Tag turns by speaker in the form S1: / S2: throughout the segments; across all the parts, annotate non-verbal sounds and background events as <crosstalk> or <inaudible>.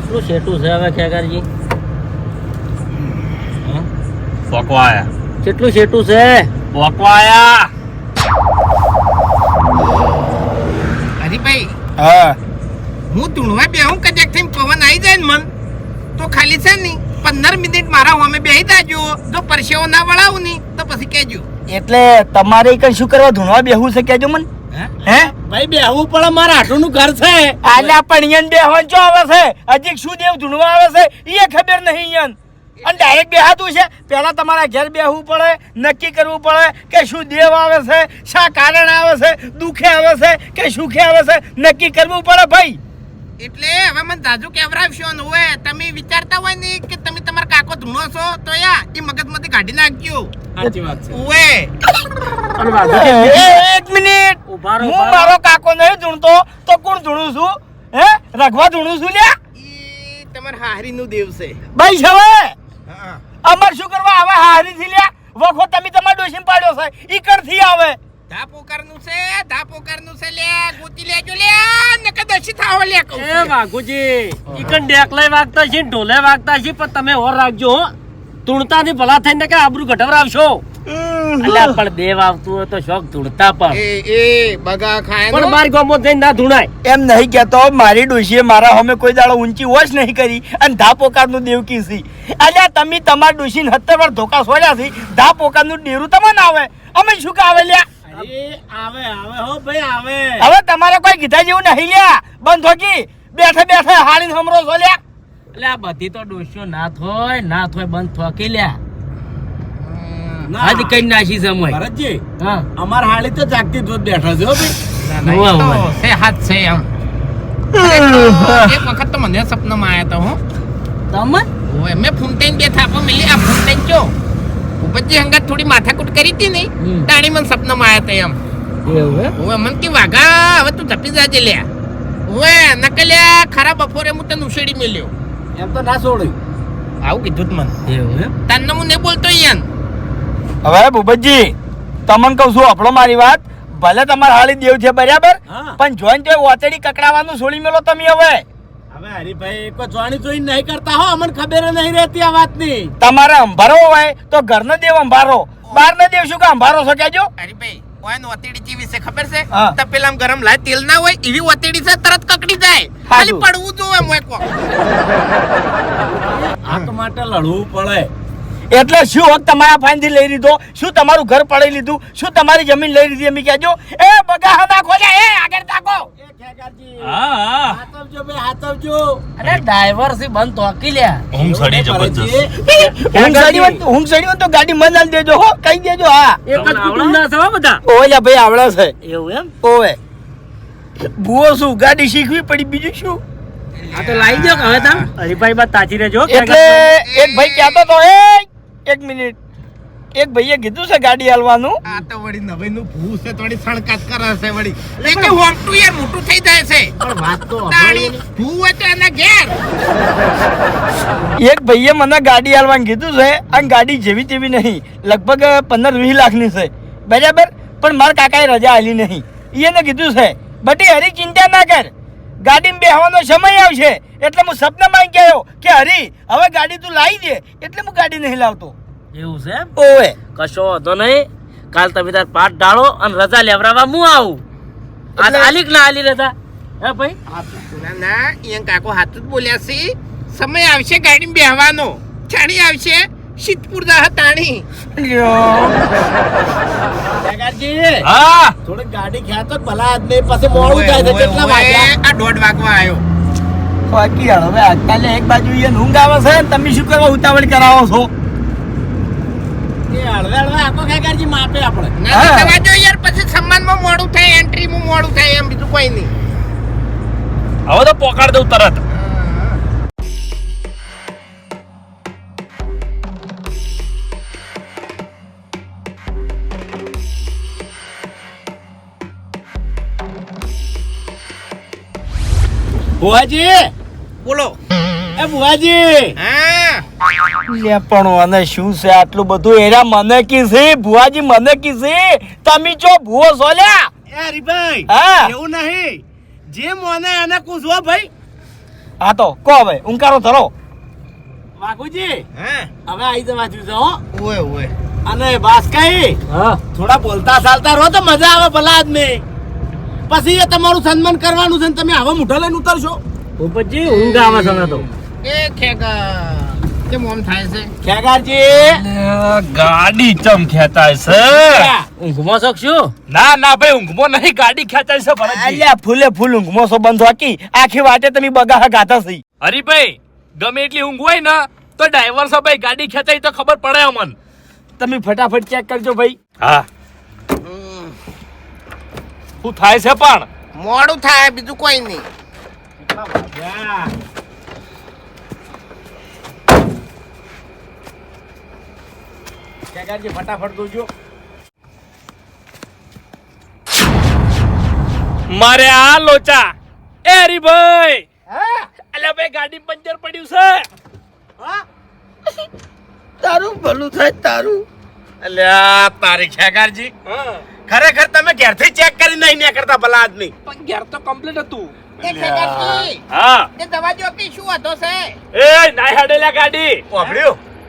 S1: કેટલું શેઠું છે હવે ખેગારજી?
S2: પોકવાયા
S1: કેટલું શેઠું છે?
S2: પોકવાયા
S3: હરીભાઈ
S4: હા.
S3: હું ધૂણવા બેહું કદાચ થઈને પવન આવી જાય ને મન તો ખાલી છે ને પંદર મિનિટ મારા હોમે બેહી જાજો. જો પરસેવો ના વળાવું ની તો પછી કહેજો.
S4: એટલે તમારે કઈ શું કરવા ધૂણવા બેહવું છે કેજો મને. હે?
S1: ભાઈ બેહવું પડે મારા આટલું ઘર છે.
S4: આલ્યા પણ ઈયન બેહવાન ચો આવે છે હજી શું દેવ ધૂણવા આવે છે એ ખબર નહીં ઈયન. અને ડાયરેક્ટ બેહાતું છે. પેલા તમારા ઘેર બેહવું પડે નક્કી કરવું પડે કે શું દેવ આવે છે શા કારણ આવે છે દુખે આવે છે કે સુખે આવે છે નક્કી કરવું પડે ભાઈ.
S3: એટલે હવે મને દાદુ કેવરાવશો ને હોય તમે વિચારતા હોય ને કે તમે તમારા કાકો ધૂણો છો તો યા એ મગજમાંથી કાઢી નાખ્યો.
S1: સાચી વાત છે.
S3: ઓએ.
S4: એક મિનિટ. હું મારો કાકો નહીં જુણતો તો કોણ જુણું છું? હે? રઘવા જૂણું છું લ્યા?
S3: તમારે હારી નું દેવ છે
S4: ભાઈ છે હવે?
S3: હા.
S4: અમાર શું કરવા? આવે હારી થી લ્યા? વખો તમે તમાર ડોશીને પાડ્યો છે. ઈ કરથી આવે.
S3: ધા પોકારનું છે ધા પોકારનું છે લે ગોતી લેજો લે નકર દશી થાવ લે કહું
S1: એ વાઘુજી ઈકન ડેકલાય વાગતા છે ઢોલે વાગતા છે પણ તમે ઓર રાખજો હો. તુણતાથી ભલા થઈને કે આબરૂ ઘટવરાવશો અલ્યા પણ દેવ આવતું હોય તો શોખ ધૂળતા પણ.
S3: એ એ બગા ખાય
S1: પણ બાર ગોમો જઈને ના ધૂણાય.
S4: એમ નહીં કહેતો મારી ડોશીએ મારા હમે કોઈ દાડો ઊંચી વોચ નહીં કરી અને ધા પોકારનું દેવકી સી અલ્યા તમે તમારા ડોશીને હત્તર વાર ધોકા સોડ્યા છે. ધા પોકારનું ડેરું તમને આવે. અમે શું કે આવે લ્યા?
S1: આવે આવે હો ભાઈ આવે.
S4: હવે તમારે કોઈ કીધા જેવું નહીં લ્યા. બંધ હોકી બેઠે બેઠે હાડીને હમરો છો લ્યા.
S1: એટલે આ બધી તો ડોસ્યો ના થોય ના થોય બંધ થોકી લ્યા. આજ કઈ નાશી સમય મોય
S5: ભરતજી
S1: હા.
S5: અમાર હાળી તો જાગતી દૂધ બેઠો છે હો ભાઈ.
S3: એ હાથ છે એમ. અરે, એક વખત તો મને સપનામાં આયા તો હું.
S1: તમે
S3: ઓય મેં ફૂંટાઈને બે થાપો મિલી આ ફૂંટાઈને ચો. ઉપરથી હંગાત થોડી માથાકૂટ કરી હતી ને. તાણી મને સપનામાં આયા તા એમ. ઓય મન કે વાઘા હવે તું ઝપી જાજે લ્યા ઓય નકલ્યા ખરા બપોરે હું તને ઉછેડી મેલ્યો.
S5: એમ તો ના છોડ્યું.
S3: આવું કીધું મને. તને હું બોલતો યાન
S4: હવે ભૂપતજી તમને કહું છું આપણો મારી વાત ભલે તમારે હાલી દેવ છે બરાબર પણ જોઈન તો ઓતડી કકડાવાનું છોડી મેલો તમે હવે.
S5: હવે હરીભાઈ કોઈ જાણી જોઈ નહીં કરતા હો અમને ખબર નહીં રહેતી આ વાતની.
S4: તમારે અંભારો હોય તો ઘરનો દેવ અંભારો. બહારનો દેવ શું કે અંભારો છો કેજો
S3: અરે ભાઈ ઓય નો ઓતેડી જેવી છે? ખબર છે. તપેલામ ગરમ લાય તેલ ના હોય એવી ઓતેડી છે તરત કકડી જાય. ખાલી પડવું જોવે મોય કો
S5: આંખ માટે લડવું પડે.
S4: એટલે શું હક તમારા ફાઈનથી લઈ લીધો? શું તમારું ઘર પડાઈ લીધું? શું તમારી જમીન લઈ લીધી એમ કહેજો? એ બગા હમા ખોલ્યા એ આગળ
S1: હા હા.
S4: તો ગાડી મન દેજો હો કહી દેજો હા.
S1: એક જ કુટુંબ ના થવા બધા?
S4: ઓય ભાઈ આવડે છે.
S1: એવું એમ?
S4: ઓવે ભૂવો શું ગાડી શીખવી પડી બીજું શું?
S1: આ તો લાવી દો હવે તમે? હરીભાઈ બાદ તાજી રહેજો
S4: એટલે એક ભાઈ કહેતો તો એ એક મિનિટ. એક ભાઈએ કીધું છે ગાડી હાલવાનું?
S3: આ તો વળી નવાઈ નું ભૂ છે થોડી સણકાત કરે છે વળી. એ કે હોમટું યાર મોટું થઈ જાય છે.
S1: પણ વાત તો
S3: ભૂ હોય તો એના ઘેર.
S4: એક ભાઈએ મને ગાડી હાલવાનું કીધું છે અને ગાડી જેવી તેવી નહીં. લગભગ પંદર વીસ લાખની છે. બરાબર? પણ મારા કાકાએ રજા આલી નહીં. એને કીધું છે બટી હરી ચિંતા ના કર. ગાડીમાં બેહવાનો સમય આવશે. એટલે હું સપનામાં ગયો કે હરી હવે ગાડી તું લાવી દે. એટલે હું ગાડી નહીં લાવતો.
S1: એવું છે એમ?
S4: ઓવે.
S1: કશો વાંધો નહીં. કાલ તમે તાર પાઠ ડાળો અને રજા લેવડાવવા હું આવું. આ આલી ના આલી રજા. હે ભાઈ?
S3: ના ના અહીંયા કાકો હાથું જ બોલ્યા છે. સમય આવશે ગાડી બેહવાનો. જાણી આવશે. સિદ્ધપુર દા તાણી.
S2: હા.
S5: થોડીક ગાડી ખ્યા તો ભલા આદમી પછી મોડું થાય છે કેટલા વાગ્યા?
S3: આ દોઢ વાગવા આવ્યો.
S4: બાકી હાલ હવે આજકાલ એક બાજુ એ ઊંઘ આવે છે તમે શું કરવા ઉતાવળ કરાવો છો?
S5: માપે આપણે.
S3: યાર પછી સન્માનમાં મોડું થાય એન્ટ્રીમાં મોડું થાય એમ બીજું કોઈ નહીં.
S2: હવે તો પોકાડ દઉં તરત.
S5: બુવાજી
S3: બોલો.
S5: એ બુવાજી
S3: હા.
S4: લે પણ અને શું છે આટલું બધું? એરા મને કી છે? ભુવાજી મને કી છે? તમે જો ભૂવો છો લ્યા
S5: એ હરીભાઈ
S4: હા.
S5: એવું નહીં. જે મને એને પૂછવો ભાઈ.
S4: હા તો કો હવે ઉંકારો ધરો.
S5: વાઘુજી
S3: હે.
S5: હવે આવી જવા જોજો હો.
S3: ઓય ઓય.
S5: અને બાસ્કાઈ
S1: હા.
S5: થોડા બોલતા ચાલતા રહો તો મજા આવે ભલા આદમી. પછી એ તમારું સન્માન કરવાનું છે ને તમે આવા મોઢા લઈને ઉતરશો?
S1: ભૂપતજી ઊંઘ આવે છે તો.
S3: એ ખેગા કેમ ઓમ થાય છે?
S5: ખેગારજી!
S2: ગાડી ચમ ખેંચાય છે?
S1: ઊંઘમાં શકશો
S2: ના ના ભાઈ ઊંઘમાં નહીં ગાડી ખેંચાય છે ભરતજી.
S4: અલ્યા ફૂલે ફૂલ ઊંઘમાં સો બંધ હોકી આખી વાટે તમે બગા ગાતા સી
S2: હરીભાઈ ગમે એટલી ઊંઘ હોય ને તો ડ્રાઈવર સાહેબ ગાડી ખેંચાય તો ખબર પડે અમન.
S4: તમે ફટાફટ ચેક કરજો ભાઈ.
S2: હા. શું થાય છે પણ?
S3: મોડું થાય બીજું કોઈ નહીં.
S5: ખેગારજી ફટાફટ જોજો
S2: મારે આ લોચા. એ હરીભાઈ! અલ્યા ભાઈ ગાડી પંચર પડ્યું છે.
S4: તારું ભલું થાય તારું.
S5: અલ્યા તારી ખેગારજી. ખરેખર તમે ઘેરથી ચેક કરી નહીં ને કરતા ભલા આદમી
S2: પણ ઘેર તો કમ્પ્લીટ હતું.
S3: એ
S2: હા.
S3: એ દવા જો કે શું હતો છે?
S2: એ નાઈ હાડેલા ગાડી.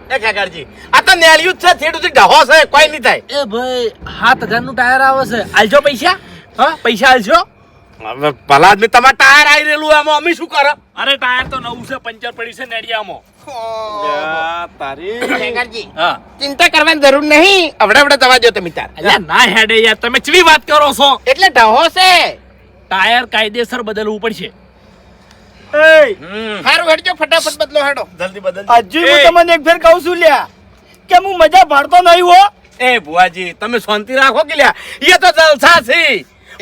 S5: એ ખેગારજી આ તો નેળિયું જ છે થેડું ડહો છે કોઈ નહીં થાય.
S1: એ ભાઈ હાથ ઘરનું ટાયર આવે છે. આલજો પૈસા? હા પૈસા આલજો?
S5: હવે ભલા આદમી તમારે ટાયર આવી રહેલું એમાં અમે શું કરો?
S2: અરે ટાયર તો નવું છે પંચર પડી છે નેડિયામાં.
S3: ચિંતા કરવાની જરૂર નહીં. અવડે અવડે દવા જો તમે તાર
S2: ના હેડે યાર તમે ચવી વાત કરો છો?
S3: એટલે ઢહો છે.
S2: ટાયર કાયદેસર બદલવું પડશે.
S3: હારું હેડજો ફટાફટ બદલો હેડો.
S5: જલ્દી બદલ
S4: હજી હું તમને એક ફેર કહું છું લ્યા. કે હું મજા પાડતો નહીં હો.
S5: એ ભુવાજી તમે શાંતિ રાખો કે લ્યા? એ તો જલસા છે.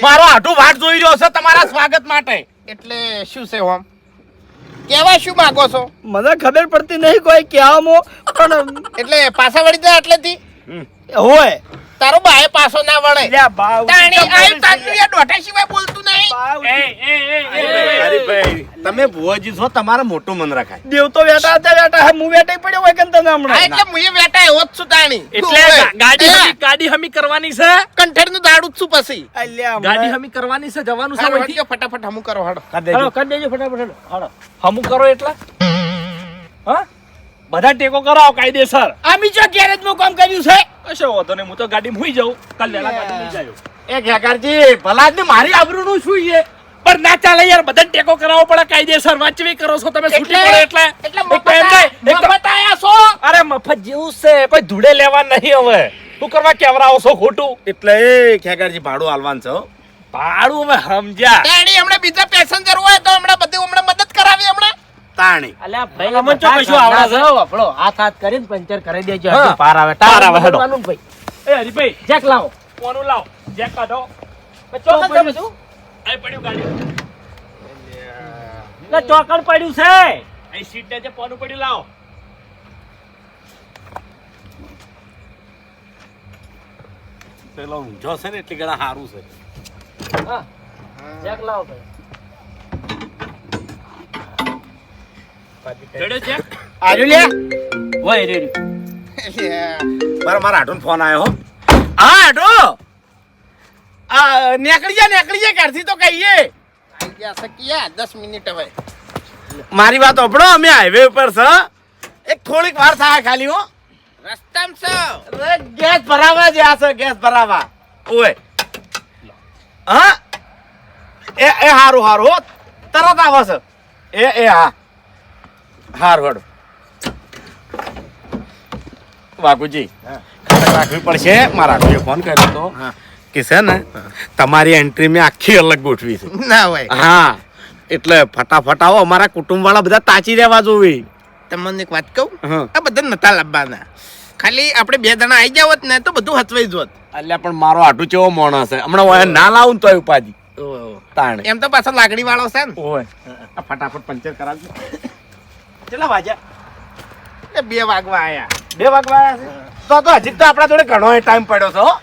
S5: મારો આટું વાટ જોઈ રહ્યો છે તમારા સ્વાગત માટે.
S3: એટલે શું છે ઓમ કેવા શું માંગો છો?
S4: મને ખબર પડતી નહીં કોઈ કહેવામાં પણ
S3: એટલે પાછા વળી જાય એટલેથી.
S4: હોય.
S3: તારો બાએ પાસો ના વળે. તાણી આયું તારું યા સિવાય બોલતું નહીં.
S2: એ એ એ
S5: અરે ભાઈ તમે ભુવાજી છો તમારે મોટું મન રખાય.
S4: દેવ તો વેટા હતા વેટા હે હું વેટાઈ પડ્યો હોય કે તને હમણાં?
S3: એટલે મુએ વેટા એવો જ છું તાણી.
S2: એટલે ગાડી હમી ગાડી હમી કરવાની છે?
S3: કંઠેરનું દાડું છું પછી.
S4: અલ્યા
S2: ગાડી હમી કરવાની છે જવાનું છે
S3: ફટાફટ હમું કરો હેડો
S2: દેજો. કરી દેજો ફટાફટ. હાલો. હમું કરો એટલે. હા? બધા ટેકો કરાવો કાયદેસર.
S4: આમી જો ગેરેજમાં કામ કર્યું છે.
S2: કશો વાંધો નહીં હું તો ગાડી હુઈ જાઉં. કાલ લેલા ગાડી લઈ જાયો.
S5: એ ઘેકારજી ભલા આદમી મારી આબરૂનું શું છે?
S2: પણ ના ચાલે યાર બધા ટેકો કરાવવો પડે કાયદેસર વાંચવી કરો છો તમે છૂટી પડે એટલે.
S3: એટલે મફત આયા છો?
S2: અરે મફત જેવું છે કોઈ ધૂળે લેવા નહીં હવે. તું કરવા કેવરાવો છો ખોટું?
S5: એટલે એ ખેગારજી ભાડું હાલવાનું છે
S2: ભાડું હવે સમજ્યા.
S3: તાણી હમણાં બીજા પેસેન્જર હોય તો હમણાં બધું હમણાં મદદ કરાવી હમણાં
S5: તાણી.
S1: અલ્યા ભાઈ
S2: અમને ચો કશું આવડે છે?
S1: હાથ હાથ કરીને પંચર કરી દેજો. પાર આવે.
S2: પાર આવે, હેડો.
S1: ભાઈ.
S2: એ હરીભાઈ
S1: ચેક લાવો.
S2: કોનું લાવો? જેક કાઢો.
S1: ચોકડ તમે શું
S2: અહીં પડ્યું ગાડી.
S1: એટલે ચોકડ પડ્યું છે.
S2: અહીં સીટ ને જે પોનું પડ્યું લાવો.
S5: પેલો ઊંઝો છે ને એટલી ઘણા સારું છે.
S1: હા. ચેક લાવો ભાઈ.
S5: મારા આટો ફોન આવ્યો હા. આટો. આ નીકળી જા નીકળી જા ઘરથી તો કહીએ.
S3: આઈ ગયા છે કિયા મિનિટ હવે.
S5: મારી વાત ઓપડો અમે હાઈવે ઉપર છે. એક થોડીક વાર થાય ખાલી હો.
S3: રસ્તામાં છો.
S5: ગેસ ભરાવા જ્યાં છે ગેસ ભરાવા. ઓય. હા? એ એ હારું હારું હો. તરત આવે છે. એ એ હા. હાર હડ વાઘુજી ખબર રાખવી પડશે. મારા આખુએ ફોન કર્યો તો. કે છે ને તમારી એન્ટ્રી મેં આખી અલગ ગોઠવી છે.
S3: ના ભાઈ
S5: હા. એટલે ફટાફટ આવો અમારા કુટુંબ વાળા બધા તાચી રહેવા જોવી.
S3: તમને એક વાત કહું? આ બધા નતા લાવવાના. ખાલી આપણે બે જણા આવી જાવ ને તો બધું હચવાઈ જોત
S5: એટલે પણ મારો આટું ચેવો માણસ છે? હમણાં ના લાવું ને તો ઉપાધિ. તાણ.
S3: એમ તો પાછો લાગણી વાળો છે ને.
S5: ફટાફટ પંચર કરાવજો. કેટલા વાગ્યા?
S3: એટલે બે વાગવા આયા.
S5: બે વાગવા છે? તો તો હજી તો આપણા જોડે ઘણો ટાઈમ પડ્યો છો હો.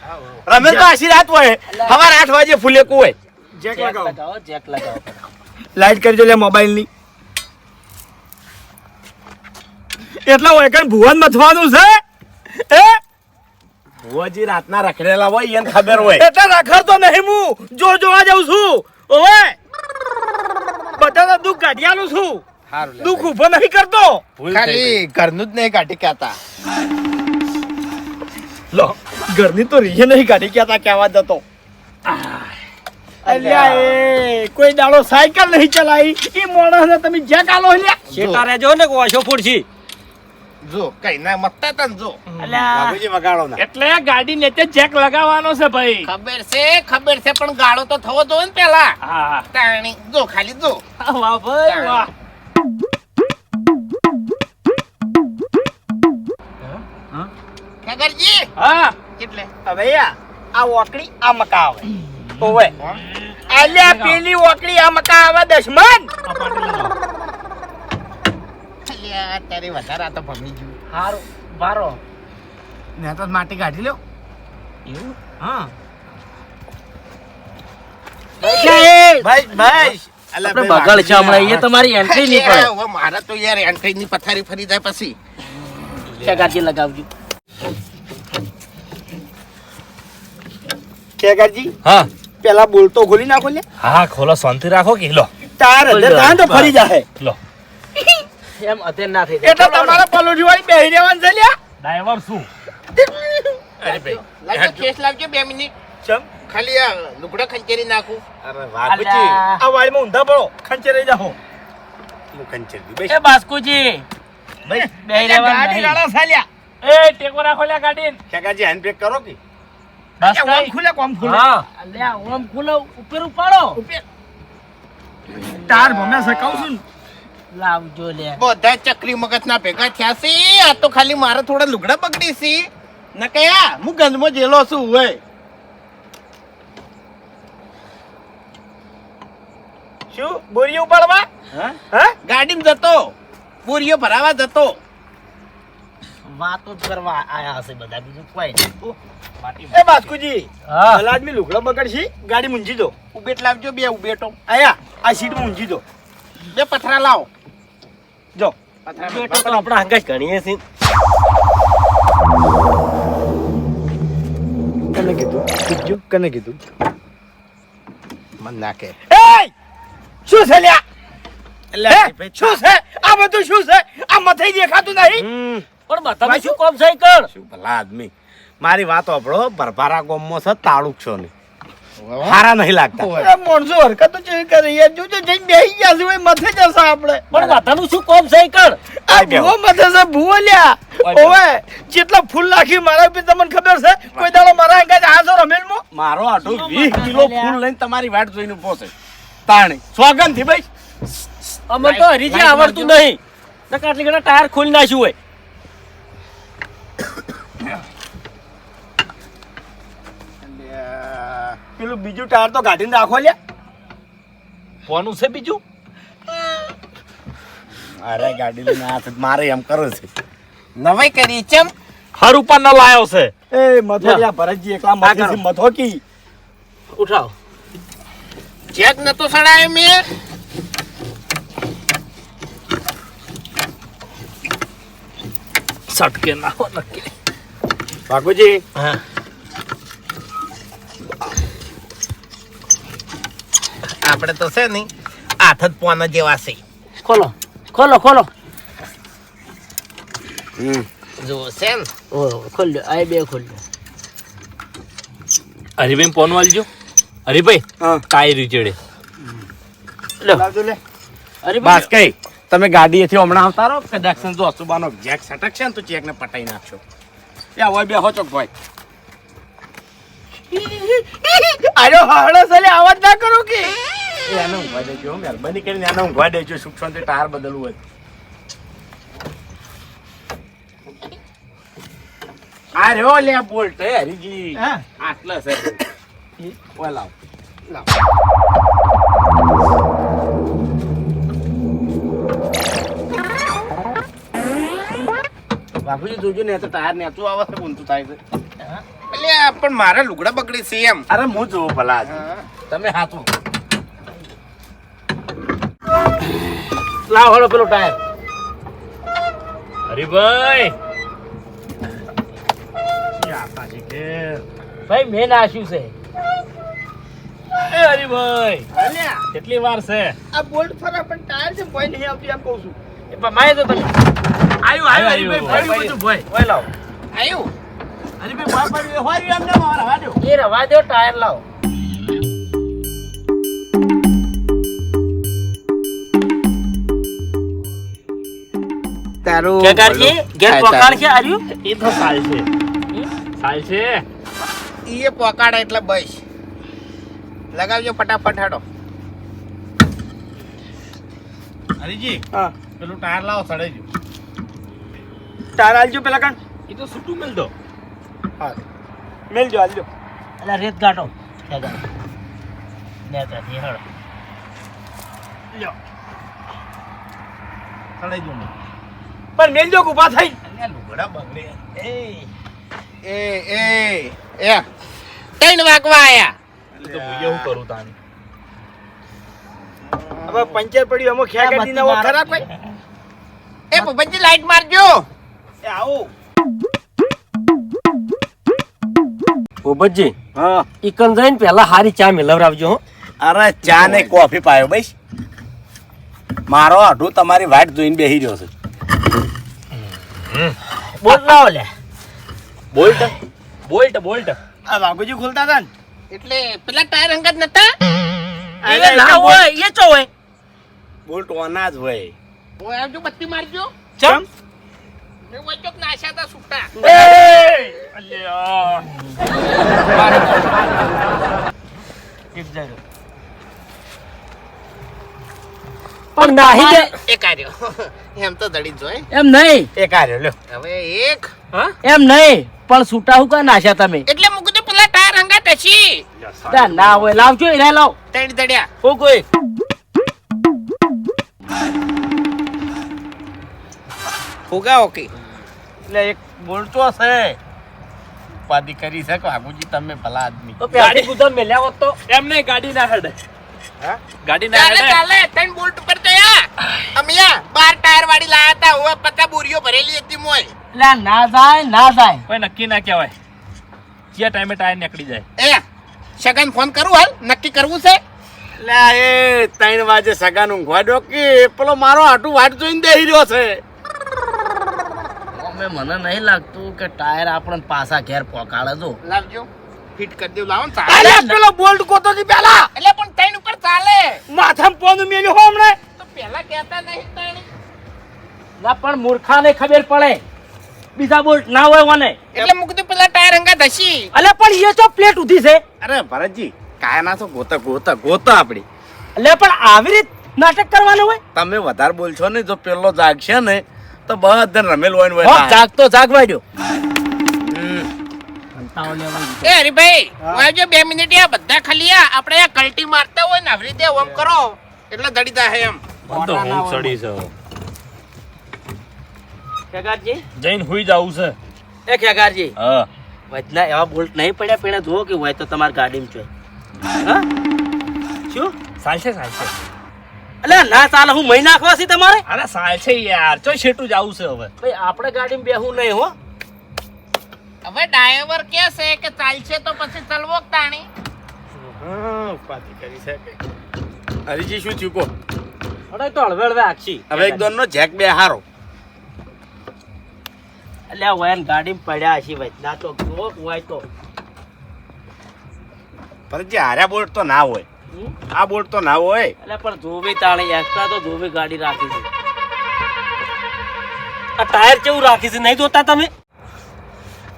S5: રમેશ તો આશી રાત હોય સવાર આઠ વાગે ફૂલેકું હોય
S4: જેક લગાવો.
S1: જેક લગાવો.
S4: લાઈટ કરજો લે મોબાઈલની એટલા હોય કે ભુવન મથવાનું છે? એ?
S5: ભુવાજી રાતના રખડેલા હોય એને ખબર હોય.
S4: એટલે રખડતો નહીં હું. જો જોવા જાઉં છું. ઓવે. તો દુઃખ કાઢ્યાનું છું. દુઃખ ઊભો નહીં કરતો.
S3: ખાલી ઘરનું જ નહીં કાઢી કહેતા.
S4: લો ઘરની તો રીએ નહીં કાઢી કહેતા કહેવા જતો અલ્યા એ કોઈ દાડો સાયકલ નહીં ચલાવી. એ માણસને તમે જ્યાં કાલો લ્યા.
S1: શેટા રહેજો ને ઓછો ફૂડશી
S3: જો કઈ ના મતતા તન જો.
S4: અલ્યા.
S5: બાપુજી વગાડો ના.
S2: એટલે ગાડી નીચે જેક લગાવવાનો છે ભાઈ.
S3: ખબર છે ખબર છે પણ ગાળો તો થવો જોઈએ ને પેલા.
S2: હા હા.
S3: તાણી જો ખાલી જો.
S2: વાહ ભાઈ વાહ.
S3: ખેગરજી
S2: હા.
S3: એટલે.
S4: હવે આ ઓકડી આ મકા આવે ઓવે. અલ્યા પેલી ઓકડી આ મકા આવે દશમન.
S3: અલ્યા તારી વધારે આ તો ભમી ગયું.
S2: હારો બારો
S3: ને તો માટી કાઢી લ્યો.
S4: હા. ભાઈ ભાઈ.
S1: આપણે બગાડ છે હમણાં <laughs> એ તમારી એન્ટ્રી નહીં પડે.
S3: મારા તો યાર એન્ટ્રી ની પથારી ફરી જાય પછી.
S1: લગાવજો.
S4: ખેગરજી
S2: હા.
S4: પેલા બોલતો ખોલી નાખો લે
S2: હા ખોલો શાંતિ રાખો કે લો.
S4: તાર અંદર તો ફરી જાહે.
S2: લો.
S1: એમ અત્યારે ના થઈ
S4: એટલે તમારે પલોઠી વાળી બેહી રહેવાનું છે લ્યા.
S2: ડ્રાઈવર શું?
S3: અરે ભાઈ. લાવજો કેસ લાવજો બે મિનિટ.
S4: ચમ.
S3: ખાલી આ લુગડા ખંચેરી નાખું.
S5: અરે બાપુજી
S4: આ વાળીમાં ઊંધા પડો. ખંચે રહી જાઓ
S5: હું કંચેરી બેસ.
S1: એ બાસ્કુજી.
S4: ભાઈ
S1: બેહી રહેવાનું
S4: ગાડી
S1: નહીં.
S4: સાલ્યા
S2: એ ટેકો રાખો લ્યા ગાડી
S5: ખેગાજી હેન્ડ બ્રેક કરો કે?
S2: બસ
S4: ખુલે ખુલે?
S1: અલ્યા ઓમ ખુલો ઉપર ઉપાડો.
S4: તાર ભમે સકાવ છું
S1: લાવજો લે.
S3: બધા ચક્રી મગજ ના ભેગા થયા છે આ તો ખાલી મારા થોડા લુગડા બગડી છે ન કયા હું ગંજમાં જેલો છું હોય
S4: શું? બોરીઓ ઉપાડવા?
S5: હા?
S4: હા?
S3: ગાડીમાં જતો. બોરીઓ ભરાવા જતો.
S1: વાતો જ કરવા આયા હશે બધા. બીજું કોઈ નહીં.
S4: એ બાસ્કુજી
S1: હા.
S4: ભલા આદમી લુગડો બગડશી? ગાડી મૂંજી દો.
S3: ઉબેટ લાવજો બે ઉબેટો
S4: આયા આ સીટ મૂંજી દો.
S3: બે પથરા લાવો.
S4: જો.
S3: પથરા
S1: આપણા હંગાજ ગણીએ છીએ
S4: કને કીધું? કીધું કને કીધું?
S3: મન નાખે.
S4: એ શું છે લ્યા?
S5: એટલે
S4: હે? શું છે? આ બધું શું છે? આ મથે દેખાતું નહીં?
S1: પણ તમે શું કોમ સહી કર
S5: શું ભલા આદમી. મારી વાત આપણો બરભારા ગોમમાં છે તાળુક છો ને હારા નહીં લાગતા.
S4: મોણસો હરકતો જેવી કરે યાર જોજો જઈને બેહી ગયા છે મથે જશે આપણે
S1: પણ વાતાનું શું કોમ સહી કર
S4: આ. ભૂવો મથે છે ભૂવો લ્યા. ઓવે જેટલા ફૂલ નાખી મારા ઉપર તમને ખબર છે? કોઈ દાડો મારા અંગાજ આજો મો
S5: મારો આટો વીસ કિલો ફૂલ લઈને તમારી વાટ જોઈને પોસે તાણી. સોગનથી ભાઈ.
S1: અમને તો હરીજી આવડતું નહીં. નકર આટલી ઘણા ટાયર ખોલી નાખ્યું હોય.
S4: પેલું બીજું ટાયર તો કાઢીને રાખો લે
S2: કોનું છે બીજું?
S5: અરે ગાડી લઈને આ મારે એમ કરો છે.
S3: નવાઈ કરી ચમ.
S2: હરુપા ન લાયો છે.
S4: એ મથો ભરતજી એકલા મથેથી મથોકી.
S1: ઉઠાવ.
S3: ચેક નતો સડાય મે.
S2: સટકે નાખો નક્કી.
S5: ભાગુજી
S1: હા.
S3: આપણે તો છે ને હાથ જ પોના જેવા છે.
S1: ખોલો ખોલો ખોલો.
S3: જુઓ છે ને?
S1: ઓ ખોલ્યો આ બે ખોલ્યો
S2: હરિભાઈ ફોન વાલજો. હરિભાઈ કાઈ રીચેડે
S1: લે. અરે
S5: બસ કઈ તમે ગાડીએથી હમણાં આવતા રહો કદાચ જો અસુબાનો જેક સટકશે ને તો ચેકને પટાઈ નાખશો. એ હોય બે હો ચોક ભાઈ.
S4: અરે હાડો સલે આવાજ ના કરો કે?
S5: આને ઊંઘવા દેજો મહેરબાની કરીને આને ઊંઘવા દેજો સુખ શાંતિ ટાયર બદલવું હોય આ રહ્યો લે બોલ્ટ હે હરીજી. આટલા છે. ઓ લાવ. બાપુજી જોજો ને તો ટાયર નેચું આવે છે તું થાય છે.
S3: એટલે પણ મારા લુગડા બગડી છે એમ.
S5: અરે હું જોઉં ભલા તમે હાથું.
S1: લાવ હળો પેલો ટાયર.
S2: હરિભાઈ.
S1: ભાઈ મેં નાખ્યું છે.
S2: એ હરીભાઈ.
S4: અલ્યા.
S2: કેટલી વાર છે?
S4: આ બોલ્ટ ફરા પણ ટાયર છે ભાઈ નહીં આવતી એમ કહું છું. એ પણ માય તો તમે. આયુ આયુ
S2: આયુ,
S4: હરીભાઈ ભાઈ બધું ભાઈ.
S2: ઓય લાવ.
S3: આયું.
S4: એમને મારા
S1: એ રવા દો ટાયર લાવો.
S3: તારું
S1: કેકારજી ઘેર
S3: થાય
S1: છે આર્યું?
S2: એ તો સાલ છે. સાલ છે.
S3: ઈએ પોકાડે એટલે બસ. લગાવજો ફટાફટ હાડો.
S5: હરીજી
S4: હા.
S5: પેલું ટાયર લાવો સડે જો
S4: ટાયર આલજો પેલા કાન
S2: એ તો છૂટું મેલ દો.
S4: મેલજો આલજો
S1: એટલે રેત ગાંઠો. કેકાર ને હળ
S4: લ્યો.
S5: સડે જો
S4: પણ મેલજો કે થઈ.
S5: લુગડા બગડે
S4: એ
S3: એ એ એ. ત્રણ વાગવા આયા.
S2: તો હું કરું તાન.
S4: હવે પંચર પડ્યું એમાં ખેંચી દીને હવે ખરાબ કોઈ
S3: એ ભૂપતજી લાઈટ મારજો.
S4: એ આવો.
S1: ભૂપતજી
S4: હા.
S1: ઈકન જઈને પહેલા હારી ચા મેલવરાવજો હો.
S5: અરે ચા ને કોફી પાયો બસ. મારો અઢું તમારી વાટ જોઈને બેહી રહ્યો છે.
S1: બોલ લાવો લે
S2: બોલ્ટ બોલ્ટ બોલ્ટ.
S4: આ વાઘુજી ખોલતા હતા ને.
S3: એટલે પેલા ટાયર અંગત નતા?
S1: એ ના હોય એ ચો હોય?
S5: બોલ્ટ ઓના જ હોય.
S3: ઓય જો બત્તી મારજો.
S4: ચમ?
S1: પણ નાહી દે
S3: એક આર્યો. એમ તો દડી જોય
S1: એમ નહીં.
S5: એક આર્યો લ્યો.
S3: હવે એક.
S1: એમ નહીં. પણ છૂટા હું કા નાશ્યા તમે?
S3: એટલે મૂકું તો પેલા ટાયર હંગા હશી.
S1: ના હોય લાવજો એ લાવ.
S3: તડી દડ્યા
S1: ઓ કોઈ?
S3: ફુગા ઓકે
S5: એટલે એક બોલતો છે. ઉપાધિ કરી છે કે વાઘુજી તમે ભલા આદમી.
S1: તો ગાડી ગુદા મેલ્યા હોત તો.
S2: એમને ગાડી ના હેડે. ગાડી ના હેડે.
S3: ચાલે ત્રણ બોલ્ટ ઉપર જયા અમિયા બાર ટાયર વાળી લાયા તા હવે પતા બોરીઓ ભરેલી હતી મોય.
S1: એટલે ના જાય ના જાય.
S2: કોઈ નક્કી ના કહેવાય. જે ટાઈમે ટાયર નીકળી જાય.
S3: એ સગન ફોન કરું હાલ? નક્કી કરવું છે?
S5: એટલે એ ત્રણ વાજે સગાન ઊંઘવા દો કે પેલો મારો આટું વાટ જોઈને દેહી રહ્યો છે.
S1: અમે મને નહીં લાગતું કે ટાયર આપણને પાછા ઘેર પોકાળે જો.
S3: લાવજો. ફિટ કરી દેવું. લાવો ચાલે.
S4: પેલો બોલ્ટ કોતો ની પેલા.
S3: એટલે પણ ત્રણ ઉપર ચાલે.
S4: માથામાં પોનું મેલ્યો હો હમણે.
S3: તો પેલા કહેતા નહીં ત્રણ
S1: ના પણ મૂર્ખાને ખબર પડે. બીજા બોલ્ટ ના હોય મને.
S3: એટલે મૂક દઉં પેલા ટાયર અંગત ધસી
S1: અલે પણ એ તો પ્લેટ ઉધી છે.
S5: અરે ભરતજી કાયના તો ગોતા ગોતા ગોતા આપડી.
S1: એટલે પણ આવી રીત નાટક કરવાનું હોય?
S5: તમે વધારે બોલશો ને જો પેલો જાગશે ને તો બધા રમેલું હોય ને હોય
S1: જાગતો જાગવા દો
S5: હમ.
S3: એ હરીભાઈ હું આવજો બે મિનિટ આ બધા ખાલી આ આપણે આ કલ્ટી મારતા હોય ને આવી રીતે ઓમ કરો. એટલે દડી દા એમ.
S2: મને તો ઊંઘ ચડી છે
S1: ખેગારજી?
S2: જઈને હુઈ જવું છે.
S1: એ ખેગારજી
S2: હા.
S1: વચના એવા બોલ્ટ નહીં પડ્યા પેલા જુઓ કે હોય તો તમારી ગાડીમાં છે હા? શું?
S2: ચાલશે ચાલશે
S1: અલે ના ચાલે હું મહી નાખવા છે તમારે?
S2: અરે ચાલશે યાર ચો શેટું જાવું છે હવે.
S1: ભાઈ આપણે ગાડીમાં બેહું નહીં હો.
S3: હવે ડ્રાઈવર કે છે કે ચાલશે તો પછી ચલવો તાણી?
S5: હા, ઉપાધિ કરી છે કે. હરીજી શું ચૂકો
S1: અરે તો હળવે હળવે આખી
S5: હવે એક દોન નો જેક બે હારો
S1: એટલે વયન ગાડીમાં પડ્યા છે ના તો ગોક હોય તો.
S5: પર જે હાર્યા બોટ તો ના હોય? આ બોટ તો ના હોય.
S1: એટલે પણ ધોબી તાણી એક્સ્ટ્રા તો ધોબી ગાડી રાખી છે. આ ટાયર કેવું રાખી છે નહીં જોતા તમે?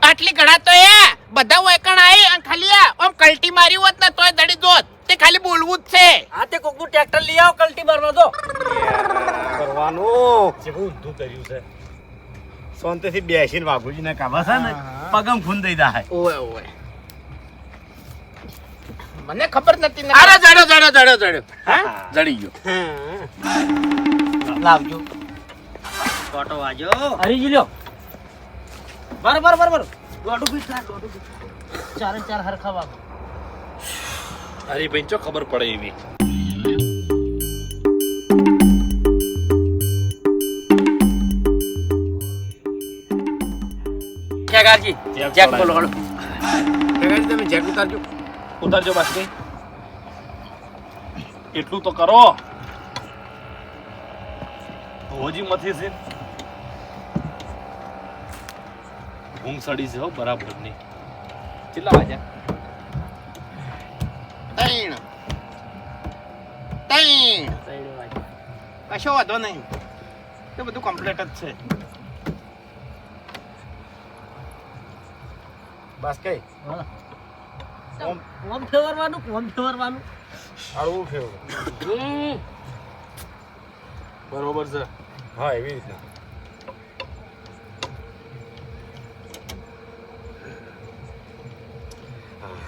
S3: આટલી ઘડા તો એ બધા વેકણ આવી અને ખાલી આ આમ કલ્ટી મારી હોત ને તોય દડી દોત તે ખાલી બોલવું જ છે.
S1: આ તે કોકનું ટ્રેક્ટર લઈ આવો કલ્ટી મારવા દો
S5: કરવાનું.
S2: જેવું ઊંધું કર્યું છે.
S5: શાંતિથી બેસીને બાબુજીને કાબા છે ને પગમ ખૂન દઈ દા
S3: ઓય ઓવે મને ખબર નથી ને.
S5: અરે જડ્યો જડ્યો જડ્યો જડ્યો જડી ગયો.
S1: લાવજો. ટોટો વાજો. હરીજી લ્યો. બરોબર બર દોઢું ફીટ ના દોઢું ફીટ ચારે ચાર હરખા વાગો.
S2: અરે ભાઈ ચો ખબર પડે એવી?
S1: ખેગારજી
S2: જેક.
S1: બોલો હળો
S5: તમે જેક ઉતારજો.
S2: ઉતારજો બસ કઈ એટલું તો કરો. હોજી મથી છે. ઊંઘ સડી છે હો બરાબરની કેટલા વાગ્યા?
S3: ત્રણ. ત્રણ. કશો વાંધો નહીં. એ બધું કમ્પ્લીટ જ છે.
S5: બસ કઈ
S1: ઓમ ફેરવાનું ઓમ ફેરવાનું?
S5: આવું ફેવર. બરોબર છે. હા એવી રીતના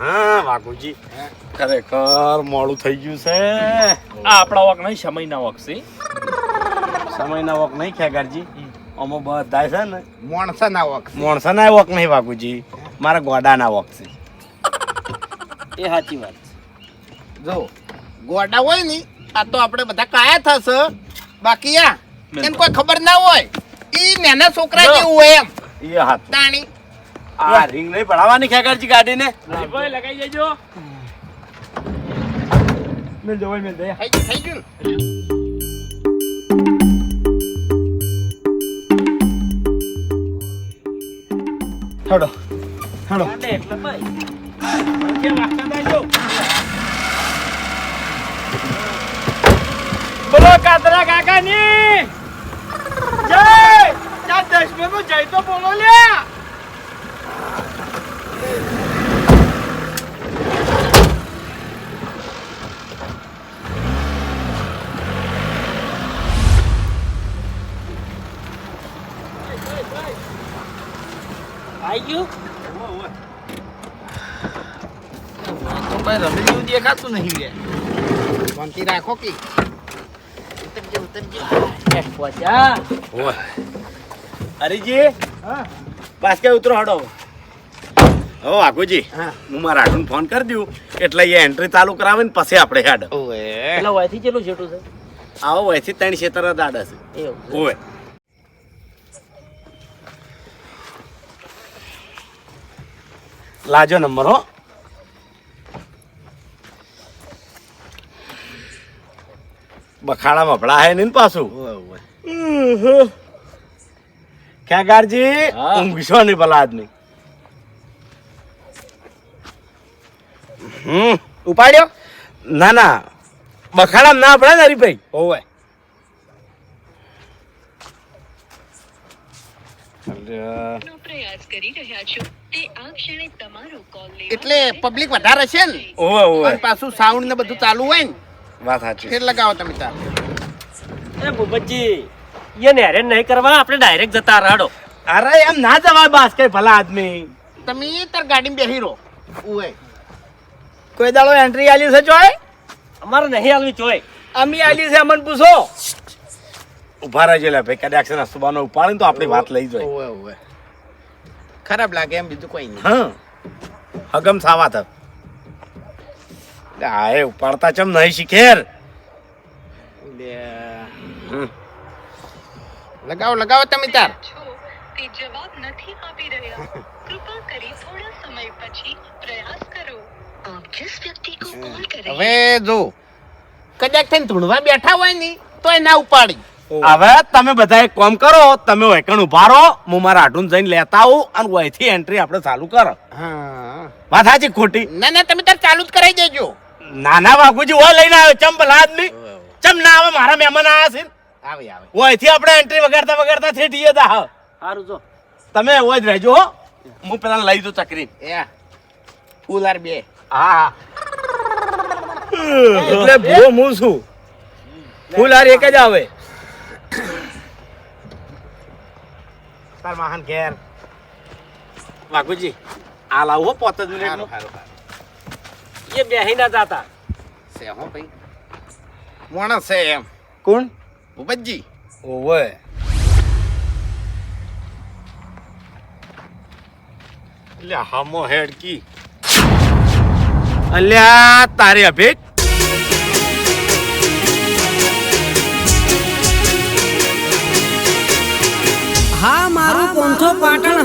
S5: હા વાઘુજી. ખરેખર મોડું થઈ ગયું છે.
S2: આ આપણા વક નહીં સમયના છે.
S5: સમયના વોક નહીં ખેગારજી અમો બધા છે ને?
S3: માણસો ના વખ
S5: માણસના વોક નહીં વાઘુજી. મારા ગોડાના વોક છે.
S1: એ સાચી વાત.
S3: જો ગોડા હોય ને આ તો આપણે બધા કાયા થશે. બાકી આ એને કોઈ ખબર ના હોય. ઈ નાના છોકરા જેવું હોય એમ.
S5: એ હાથ
S3: તાણી.
S5: આ રિંગ નહીં પડાવવાની ખેગારજી ગાડીને.
S2: ભાઈ લગાઈ દેજો.
S5: મેલ દો મેલ દે
S3: થઈ ગયું?
S5: હેડો હેડો.
S1: એટલે ભાઈ.
S4: બોલો કાતરા કાકાની! જય! ચાર દસમે નું જય તો બોલો લ્યા! દેખાતું નહીં રે.
S3: શાંતિ રાખો કે ઉતરજો ઉતરજો
S1: એ પહોંચ્યા
S5: ઓય હરીજી બસ કે ઉતરો હડો? હો વાઘુજી
S3: હા.
S5: હું મારા આઠું ફોન કરી દઉં એટલે એ એન્ટ્રી ચાલુ કરાવે ને પછી આપણે હેડ.
S1: એટલે વયથી કેટલું છેટું છે?
S5: આવો વયથી ત્રણ છેતર જ આડે છે. લાજો નંબર હો. બખાડા મફળા હે ને પાછું? ખેગારજી
S2: હા.
S5: ઊંઘશો નહીં ભલા આદમી હમ
S4: ઉપાડ્યો?
S5: ના ના. બખાડા ના પડે ને હરીભાઈ
S4: ઓવે.
S6: નો પ્રયાસ કરી રહ્યા છો. તે આ ક્ષણે તમારો કોલ લેવા
S3: એટલે પબ્લિક વધારે છે ને? પાછું સાઉન્ડ ને બધું ચાલુ હોય ને?
S5: વાત સાચી.
S3: ફેર લગાવો તમે તાર.
S1: એ ભૂપતજી એને હેરેન નહીં કરવા આપણે ડાયરેક્ટ જતા રાડો
S5: અરે એમ ના જવાય બાસ કે ભલા આદમી.
S3: તમે તાર ગાડીમાં બેહી રહો. ઉવે.
S4: કોઈ દાડો એન્ટ્રી આલી છે જોય
S1: અમારે નહીં આવવી ચોય.
S4: અમી આલી છે અમન પૂછો.
S5: ઊભા રહેજો લે ભાઈ કદાચ છે સુબાનો ઉપાડી તો આપણી વાત લઈ જાય.
S3: ઓએ ઓએ ખરાબ લાગે એમ બીજું કોઈ નહીં.
S5: હા. હગમ સાવા થક આ એ ઉપાડતા ચમ નહીં શીખેર?
S3: લગાવો લગાવો તમે તાર.
S6: તે જવાબ નથી આપી રહ્યા. <laughs> કૃપા કરી થોડા સમય પછી પ્રયાસ કરો. આપ જિસ વ્યક્તિ કો કોલ કરે.
S3: હવે જો કદાચ થઈને ધૂણવા બેઠા હોય ને તો એ ના ઉપાડી.
S5: હવે તમે બધા એક કામ કરો તમે વૈકણ ઊભા રહો હું મારા આઢું જઈને લેતા આવું અને વહીથી એન્ટ્રી આપણે ચાલુ કરો.
S3: હા.
S5: વાત સાચી ખોટી?
S3: ના ના તમે તાર ચાલુ જ કરાવી દેજો.
S5: નાના બાપુજી ઓ લઈને આવ્યો ચંપલ આદમી ચમ ના આવે મારા મહેમાન આયા છે
S3: આવે આવે.
S5: વહીથી આપણે એન્ટ્રી વગાડતા વગાડતા થેઠીએ દા હા.
S1: સારું જો.
S5: તમે ઓય જ રહેજો હો. હું પેલા લઈ દઉં ચકરી.
S3: એ ફૂલાર બે.
S5: હા
S4: એટલે ભૂ હું છું. ફૂલ હાર એક જ આવે.
S5: તાર મહાન ઘેર. બાપુજી આ લાવું પોતે જ
S3: હારું.
S1: એ બેહી ના જાતા.
S3: છે હો ભાઈ. માણસ છે એમ.
S4: કોણ?
S3: ભૂપતજી.
S4: ઓવે.
S5: એટલે હામો હેડકી અલ્યા તારી અભેટ
S7: હા મારું પંથો પાટણ